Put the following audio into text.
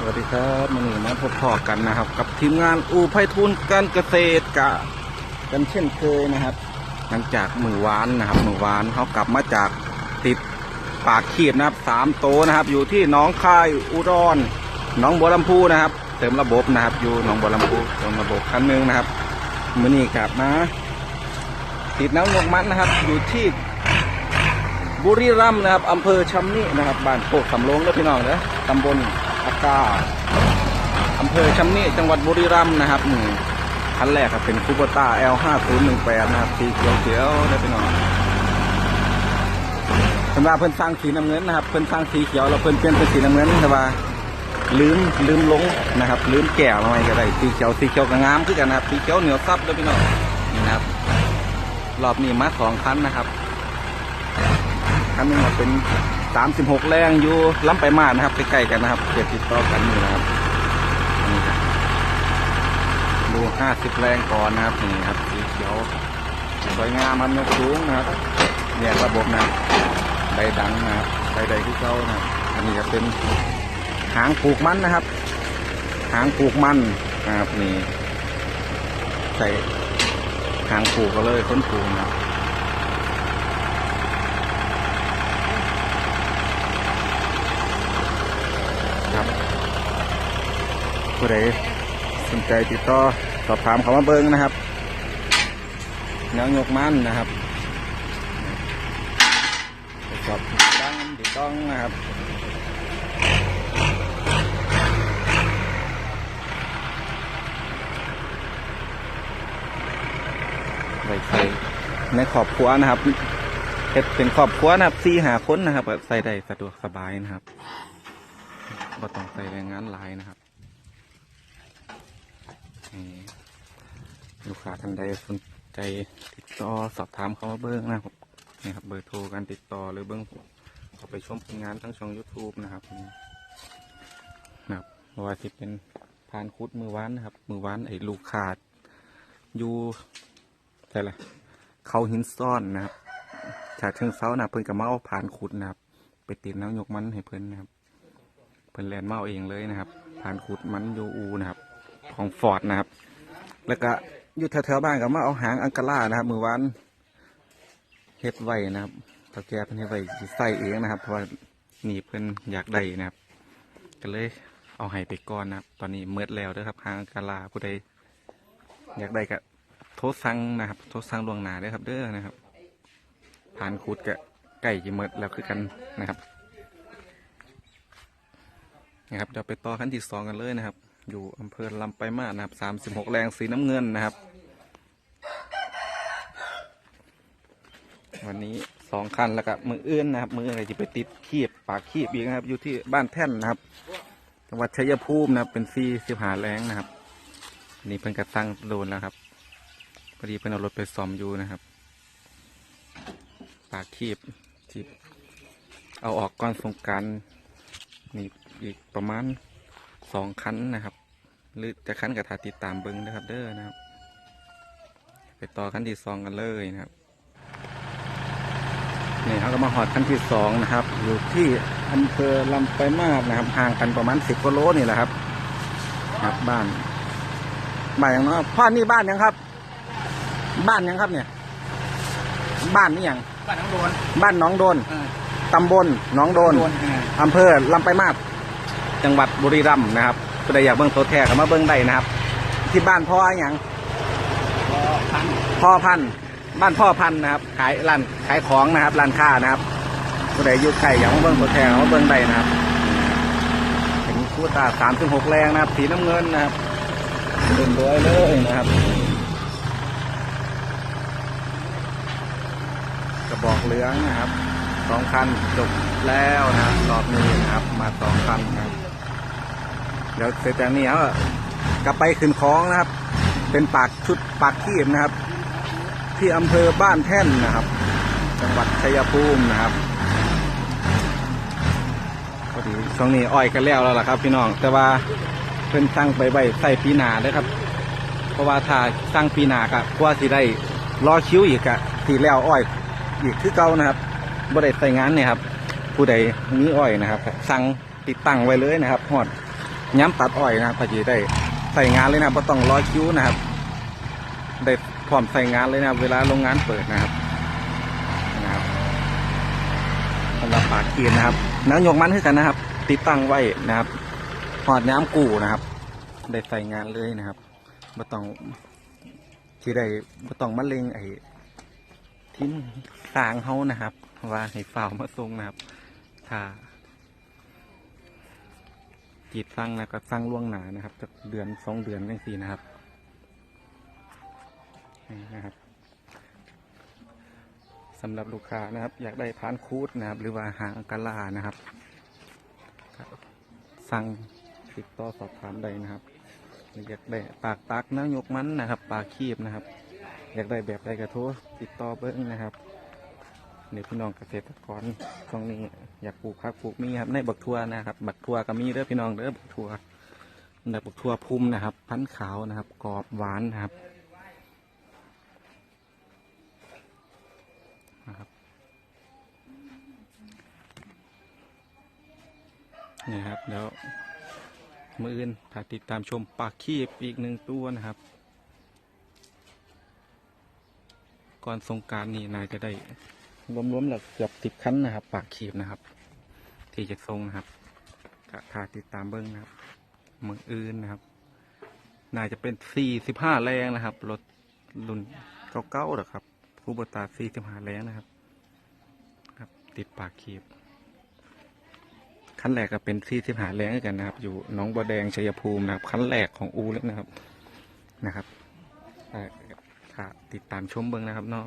สวัสดีครับมันนี้มาพบพอกันนะครับ กับทีมงานอูไพฑูรย์การเกษตรกะกันเช่นเคยนะครับ หลังจากมือวานนะครับมือวานเขากลับมาจากติดปากขีดนะครับสามโตนะครับ อยู่ที่หน้องคายอุดรหน้องบัวลำพูนะครับ เติมระบบนะครับ อยู่หนองบัวลำพูเติมระบบคันหนึงนะครับมือนี้กลับมาติดน้ำนกมันนะครับ อยู่ที่บุรีรัมย์นะครับอำเภอชำนินะครับบ้านโคกสำโรงเด้อพี่น้องเด้อตำบล อากาอำเภอชำนิจังหวัดบุรีรัมย์นะครับนี่คันแรกครับเป็นคูเปอร์ต้า L5018 นะครับสีเขียวเขียวๆเด้อพี่น้องสำหรับเพิ่นสร้างสีน้ำเงินนะครับ เพิ่นสร้างสีเขียวแล้วเพิ่นเปลี่ยนเป็นสีน้ำเงินแต่ว่าลืมลืมลงนะครับลืมแก่มาไว้ก็ได้สีเขียวสีเขียวก็งามคือกันนะครับสีเขียวเหนียวซับเด้อพี่น้องนี่นะครับรอบนี้มาสองคันนะครับคันนึงก็เป็น 36แรงอยู่ล้ำไปมากนะครับใกล้ๆกันนะครับเกียติดต่อกันอยู่นะครับนี่ครับแรงก่อนนะครับนี่ครับสีเขียวสวยงามมันสูงนะครับแยกระบบนะครับดังนะครับใดใดที่เก้านะอันนี้จะเป็นหางปลูกมันนะครับ หางปลูกมันนะครับนี่ใส่หางปลูกก็เลยค้นปลูกนะครับ ผู้ใดสนใจติดต่อสอบถามเขามาเบิ้งนะครับแนวยกมันนะครับสอบตั้งติดต้องนะครับไว้ใส่ในครอบครัวนะครับเฮ็ดเป็นครอบครัวนะครับสี่หาค้นนะครับใส่ได้สะดวกสบายนะครับก็ต้องใส่แรงงานหลายนะครับ ลูกค้าท่านใดสนใจติดต่อสอบถามเขามาเบิ้งนะครับนี่ครับเบอร์โทรการติดต่อหรือเบิ้งเขาไปชมผลงานทั้งช่อง YouTube นะครับนะครับว่าที่เป็นพานคุดมือวานนะครับ มือวานไอ้ลูกขาดอยู่ใช่ละเขาหินซ่อนนะครับจากเชิงเซานะเพิ่นกับมาเอาผ่านขุดนะครับ ไปติดน้ำยกมันให้เพิ่นนะครับ เพิ่นแลนด์มาเองเลยนะครับ ผ่านขุดมันอยูอูนะครับ ของฟอร์ดนะครับ แล้วก็อยู่แถวๆบ้านก็มาเอาหางอังกาล่านะครับ มือวานเฮ็ดไว้นะครับเท่าแก่เพิ่นเฮ็ดไว้ใส่เองนะครับ เพราะว่านี่เพิ่นอยากได้นะครับ ก็เลยเอาให้ไปก่อนนะครับ ตอนนี้เมิดแล้วเด้อครับหางอังกาล่าผู้ใดอยากได้ก็โทรสั่งนะครับ โทรสั่งลวงหนาเด้อครับ เด้อนะครับ ผ่านขุดก็ใกล้จะเมิดแล้วคือกันนะครับนะครับเดี๋ยวไปต่อขั้นที่สองกันเลยนะครับ อยู่อำเภอลำไปมาศนะครับสามสิบหกแรงสีน้ำเงินนะครับ วันนี้สองคันแล้วก็มืออื่นนะครับ มืออะไรจะไปติดขีบปากขีบอีกนะครับ อยู่ที่บ้านแท่นนะครับ จังหวัดชัยภูมินะครับ เป็นซีสิบหาแรงนะครับนนี้เพิ่นกระตั้งโดนแล้วครับพอดีเพิ่นเอารถไปซ่อมอยู่นะครับ ปากขีบที่เอาออกก่อนสงการนี่อีกประมาณ สองคันนะครับ หรือจะคันกับทาติดตามเบิ้งนะครับ เด้อนะครับ ไปต่อคันที่สองกันเลยนะครับนี่เขาก็มาหอดคันที่สองนะครับ อยู่ที่อำเภอลำไปลายมาศนะครับห่างกันประมาณสิบกิโลนี่แหละครับครับบ้านบ้านอย่างน้อยพ่อนี่บ้านยังครับ บ้านยังครับเนี่ย บ้านนี่ยังบ้านน้องโดนบ้านหน้องโดนเออตำบลหน้องโดนโดนเอออำเภอลำไปลายมาศ จังหวัดบุรีรัมย์นะครับก็ได้อยากเบิ้งตัวแท้ก็มาเบิ้งได้นะครับ ที่บ้านพ่ออย่างรอพันพ่อพันธุ์บ้านพ่อพันธุ์นะครับ ขายร้านขายของนะครับร้านค้านะครับก็ได้อยู่ไก่อยากมาเบิ้งตัวแท้ก็มาเบิ้งได้นะครับเป็นคู่ตาสามถึงหกแรงนะครับ สีน้ำเงินนะครับเดินด้วยเลยนะครับกระบอกเหลืองนะครับสองคันจบแล้วนะครับรอบนี้นะครับ มาสองคันนะครับ เดี๋ยวเสร็จจากนี้เขาก็กลับไปขึ้นคลองนะครับ เป็นปากชุดปากขีบนะครับ ที่อำเภอบ้านแท่นนะครับ จังหวัดชัยภูมินะครับพอดีช่วงนี้อ้อยกันแล้วแล้วล่ะครับ พี่น้อง แต่ว่าเพิ่นสั่งไปไว้ใส่ปีนาเด้ครับ เพราะว่าถ้าสั่งปีนากะกว่าสิได้รอคิ้วอีกกะที่แล้วอ้อยอีกคือเก่านะครับบ่ได้ใส่งานเนี่ยครับ ผู้ใดมีอ้อยนะครับสั่งติดตั้งไว้เลยนะครับฮอด ย้ำตัดอ้อยนะครับพอดีได้ใส่งานเลยนะครับไม่ต้องรอคิ้วนะครับ ได้พร้อมใส่งานเลยนะเวลาโรงงานเปิดนะครับนะครับสำหรับปากเกียนนะครับน้ำยกมันคือกันนะครับ ติดตั้งไว้นะครับหอดน้ำกูนะครับ ได้ใส่งานเลยนะครับไม่ต้องที่ได้ไม่ต้องมาเล็งไอ้ที่มันสางเขานะครับ ว่าให้ฝ่าวมาส่งนะครับถ้า จีดสั่งนะก็สั่งล่วงหนานะครับจากเดือนสองเดือนจังสี่นะครับนี่นะครับสำหรับลูกค้านะครับ อยากได้พานคูดนะครับ หรือว่าหางกะลานะครับสั่งติดต่อสอบถามได้นะครับ อยากได้ปากตักน้ำยกมันนะครับ ปากคีบนะครับ อยากได้แบบใดกระโทรติดต่อเบิ้งนะครับ เดี๋ยวพี่น้องเกษตรกรช่วงนี้อยากปลูกผักปลูกมีครับ ในบักทัวนะครับ บักทัวก็มีเด้อพี่น้องเด้อบักทัวในบักทัวพุ่มนะครับ พันขาวนะครับ กรอบหวานนะครับนะครับนี่ครับแล้วมืออื่นถ้าติดตามชมปลาคีบอีกหนึ่งตัวนะครับ ก่อนสงการนี่นายจะได้ รวมๆแล้วเกือบสิบคันนะครับ ปากขีบนะครับ ที่จะทรงนะครับก็ถ้าติดตามเบิ้งนะครับเมืองอื่นนะครับ น่าจะเป็นสี่สิบห้าแรงนะครับ รถรุ่นเก่าๆหรอครับคูบตาสี่สิบห้าแรงนะครับ ครับ ติดปากขีบขั้นแรกก็เป็นสี่สิบห้าแรงกันนะครับ อยู่น้องบัวแดงชัยภูมินะครับขั้นแรกของอูเลยนะครับนะครับถ้าติดตามชมเบิ้งนะครับเนาะ